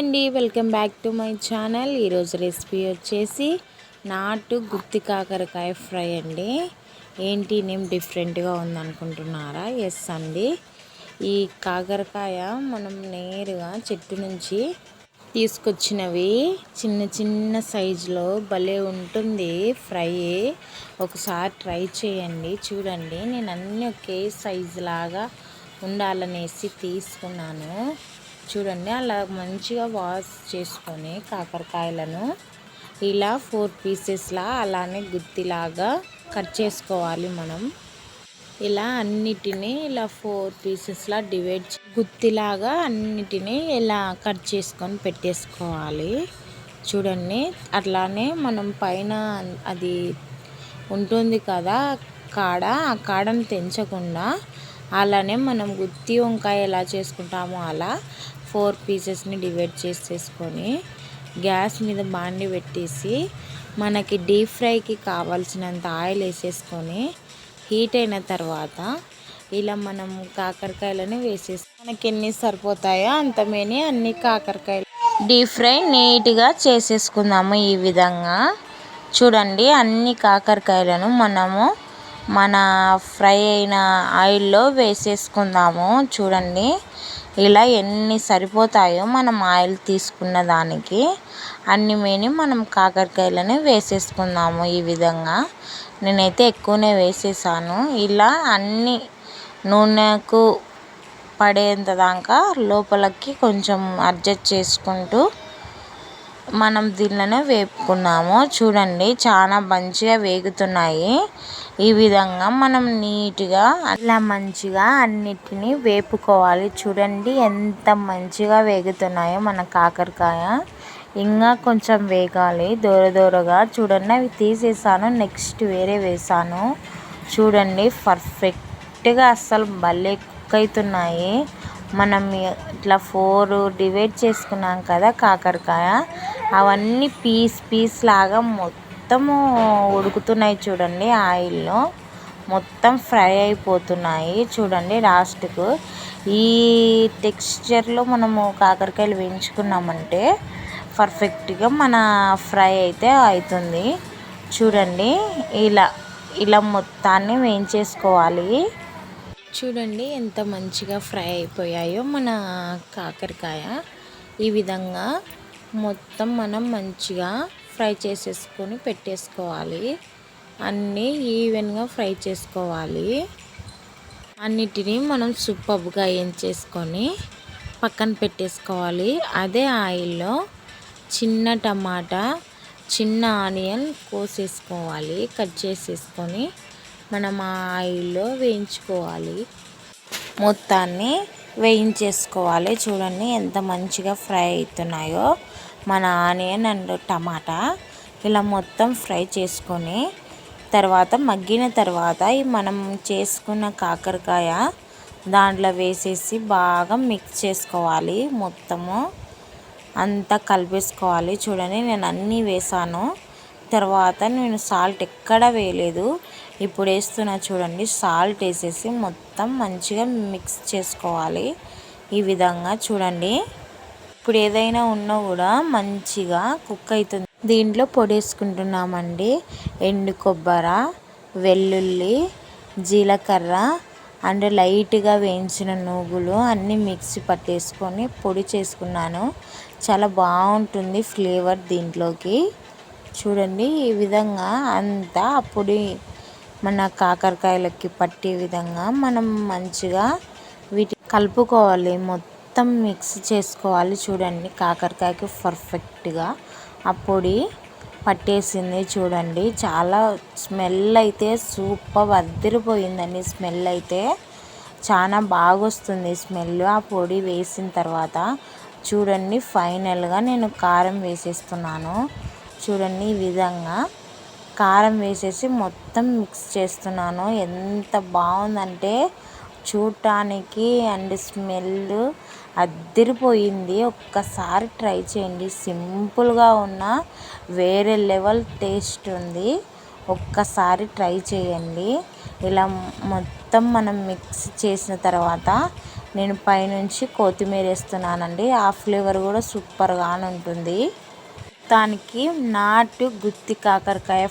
అండి welcome back to my channel. ఈరోజు recipe వచ్చేసి నాటు గుత్తి కాకరకాయ ఫ్రై అండి. ఏంటి నేమ్ డిఫరెంట్గా ఉందనుకుంటున్నారా? ఎస్ అండి. ఈ కాకరకాయ మనం నేరుగా చెట్టు నుంచి తీసుకొచ్చినవి చిన్న చిన్న సైజులో భలే ఉంటుంది. ఫ్రై ఒకసారి ట్రై చేయండి. చూడండి నేను అన్నీ ఒకే సైజు లాగా ఉండాలనేసి తీసుకున్నాను. చూడండి అలా మంచిగా వాష్ చేసుకొని కాకరకాయలను ఇలా ఫోర్ పీసెస్లా అలానే గుత్తిలాగా కట్ చేసుకోవాలి మనం. ఇలా అన్నిటినీ ఇలా ఫోర్ పీసెస్లా డివైడ్ గుత్తిలాగా అన్నిటినీ ఇలా కట్ చేసుకొని పెట్టేసుకోవాలి. చూడండి అట్లానే మనం పైన అది ఉంటుంది కదా కాడ ఆ కాడను తెంచకుండా అలానే మనం గుత్తి వంకాయ ఎలా చేసుకుంటామో అలా ఫోర్ పీసెస్ని డివైడ్ చేసేసుకొని గ్యాస్ మీద బాండి పెట్టేసి మనకి డీప్ ఫ్రైకి కావాల్సినంత ఆయిల్ వేసేసుకొని హీట్ అయిన తర్వాత ఇలా మనం కాకరకాయలని వేసేసి మనకి ఎన్ని సరిపోతాయో అంతమేని అన్ని కాకరకాయలు. డీప్ ఫ్రై నీట్గా చేసేసుకుందాము ఈ విధంగా. చూడండి అన్ని కాకరకాయలను మనము మన ఫ్రై అయిన ఆయిల్లో వేసేసుకుందాము. చూడండి. ఇలా ఎన్ని సరిపోతాయో మనం ఆయిల్ తీసుకున్న దానికి. అన్ని మేని మనం కాకరకాయలని వేసేసుకుందాము ఈ విధంగా. నేనైతే ఎక్కువనే వేసేసాను. ఇలా అన్ని నూనెకు పడేంత దాకా లోపలికి కొంచెం అడ్జస్ట్ చేసుకుంటూ మనం దీనిలోనే వేపుకున్నాము. చూడండి చాలా మంచిగా వేగుతున్నాయి. ఈ విధంగా మనం నీట్గా అలా మంచిగా అన్నిటినీ వేపుకోవాలి. చూడండి ఎంత మంచిగా వేగుతున్నాయో మన కాకరకాయ. ఇంకా కొంచెం వేగాలి. దూర దూరగా చూడండి అవి తీసేసాను. నెక్స్ట్ వేరే వేసాను. చూడండి పర్ఫెక్ట్గా అస్సలు భలే కుక్ అవుతున్నాయి. మనం ఇట్లా ఫోర్ డివైడ్ చేసుకున్నాం కదా కాకరకాయ అవన్నీ పీస్ పీస్ లాగా మొత్తము ఉడుకుతున్నాయి చూడండి ఆయిల్లో. మొత్తం ఫ్రై అయిపోతున్నాయి చూడండి లాస్ట్కు. ఈ టెక్స్చర్లో మనము కాకరకాయలు వేయించుకున్నామంటే పర్ఫెక్ట్గా మన ఫ్రై అయితే అవుతుంది. చూడండి ఇలా ఇలా మొత్తాన్ని వేయించేసుకోవాలి. చూడండి ఎంత మంచిగా ఫ్రై అయిపోయాయో మన కాకరకాయ. ఈ విధంగా మొత్తం మనం మంచిగా ఫ్రై చేసేసుకొని పెట్టేసుకోవాలి. అన్నీ ఈవెన్గా ఫ్రై చేసుకోవాలి. అన్నిటినీ మనం సూపర్గా చేసుకొని పక్కన పెట్టేసుకోవాలి. అదే ఆయిల్లో చిన్న టమాటా చిన్న ఆనియన్ కోసేసుకోవాలి. కట్ చేసేసుకొని మనం ఆ ఆయిల్లో వేయించుకోవాలి. మొత్తాన్ని వేయించేసుకోవాలి. చూడండి ఎంత మంచిగా ఫ్రై అవుతున్నాయో. మన ఆనియన్ అండ్ టమాటా ఇలా మొత్తం ఫ్రై చేసుకొని తర్వాత మగ్గిన తర్వాత మనం చేసుకున్న కాకరకాయ దాంట్లో వేసేసి బాగా మిక్స్ చేసుకోవాలి మొత్తము. అంతా కలిపేసుకోవాలి. చూడండి నేను అన్నీ వేసాను. తర్వాత నేను సాల్ట్ ఎక్కడ వేయలేదు. ఇప్పుడు వేస్తున్నా చూడండి సాల్ట్ వేసేసి మొత్తం మంచిగా మిక్స్ చేసుకోవాలి. ఈ విధంగా చూడండి. ఇప్పుడు ఏదైనా ఉన్నా కూడా మంచిగా కుక్ అవుతుంది. దీంట్లో పొడి వేసుకుంటున్నామండి. ఎండు కొబ్బరి వెల్లుల్లి జీలకర్ర అండ్ లైట్గా వేయించిన నువ్వులు అన్నీ మిక్సీ పట్టేసుకొని పొడి చేసుకున్నాను. చాలా బాగుంటుంది ఫ్లేవర్ దీంట్లోకి. చూడండి ఈ విధంగా అంతా పొడి మన కాకరకాయలకి పట్టే విధంగా మనం మంచిగా వీటి కలుపుకోవాలి. మొత్తం మిక్స్ చేసుకోవాలి చూడండి. కాకరకాయకి పర్ఫెక్ట్గా ఆ పొడి పట్టేసింది చూడండి. చాలా స్మెల్ అయితే సూపర్ అద్దరిపోయిందండి. స్మెల్ అయితే చాలా బాగా వస్తుంది స్మెల్ ఆ పొడి వేసిన తర్వాత. చూడండి ఫైనల్గా నేను కారం వేసేస్తున్నాను. చూడండి ఈ విధంగా. కారం వేసేసి మొత్తం మిక్స్ చేస్తున్నాను. ఎంత బాగుందంటే చూడటానికి అండ్ స్మెల్ అద్దరిపోయింది. ఒక్కసారి ట్రై చేయండి. సింపుల్గా ఉన్న వేరే లెవెల్ టేస్ట్ ఉంది. ఒక్కసారి ట్రై చేయండి. ఇలా మొత్తం మనం మిక్స్ చేసిన తర్వాత నేను పైనుంచి కొత్తిమీర వేస్తున్నానండి ఆ ఫ్లేవర్ కూడా సూపర్గా ఉంటుంది. దానికి నాటు గుత్తి కాకరకాయ